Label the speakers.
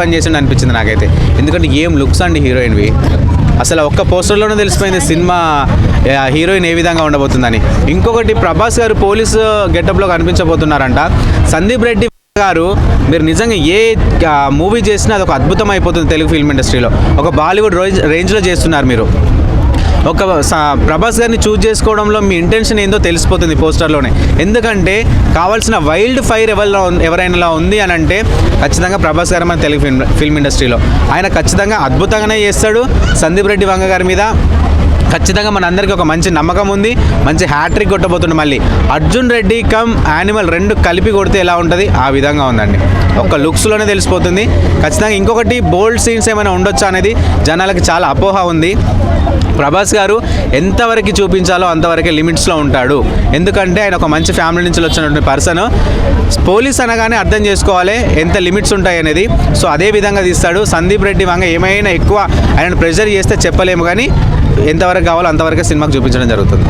Speaker 1: పని చేసిండు అనిపించింది నాకైతే. ఎందుకంటే ఏం లుక్స్ అండి హీరోయిన్వి. అసలు ఒక్క పోస్టర్లోనే తెలిసిపోయింది సినిమా హీరోయిన్ ఏ విధంగా ఉండబోతుందని. ఇంకొకటి ప్రభాస్ గారు పోలీసు గెటప్లో కనిపించబోతున్నారంట. సందీప్ రెడ్డి గారు మీరు నిజంగా ఏ మూవీ చేసినా అది ఒక అద్భుతం అయిపోతుంది తెలుగు ఫిల్మ్ ఇండస్ట్రీలో. ఒక బాలీవుడ్ రేంజ్ రేంజ్లో చేస్తున్నారు మీరు. ఒక ప్రభాస్ గారిని చూజ్ చేసుకోవడంలో మీ ఇంటెన్షన్ ఏందో తెలిసిపోతుంది పోస్టర్లోనే. ఎందుకంటే కావాల్సిన వైల్డ్ ఫైర్ ఎవరిలో ఎవరైనా ఉంది అని అంటే ఖచ్చితంగా ప్రభాస్ గారు మన తెలుగు ఫిల్మ్ ఫిల్మ్ ఇండస్ట్రీలో. ఆయన ఖచ్చితంగా అద్భుతంగానే చేస్తాడు. సందీప్ రెడ్డి వంగ గారి మీద ఖచ్చితంగా మన అందరికీ ఒక మంచి నమ్మకం ఉంది. మంచి హ్యాట్రిక్ కొట్టబోతుంది మళ్ళీ. అర్జున్ రెడ్డి కమ్ యానిమల్ రెండు కలిపి కొడితే ఎలా ఉంటుంది? ఆ విధంగా ఉందండి. ఒక లుక్స్లోనే తెలిసిపోతుంది. ఖచ్చితంగా ఇంకొకటి బోల్డ్ సీన్స్ ఏమైనా ఉండొచ్చా అనేది జనాలకి చాలా అపోహ ఉంది. ప్రభాస్ గారు ఎంతవరకు చూపించాలో అంతవరకే లిమిట్స్లో ఉంటాడు. ఎందుకంటే ఆయన ఒక మంచి ఫ్యామిలీ నుంచి వచ్చినటువంటి పర్సన్ పోలీస్ అనగానే అర్థం చేసుకోవాలి ఎంత లిమిట్స్ ఉంటాయి అనేది. సో అదే విధంగా తీస్తాడు. సందీప్ రెడ్డి వంగ ఏమైనా ఎక్కువ ఆయన ప్రెజర్ చేస్తే చెప్పలేము. కానీ ఎంతవరకు కావాలో అంతవరకే సినిమాకి చూపించడం జరుగుతుంది.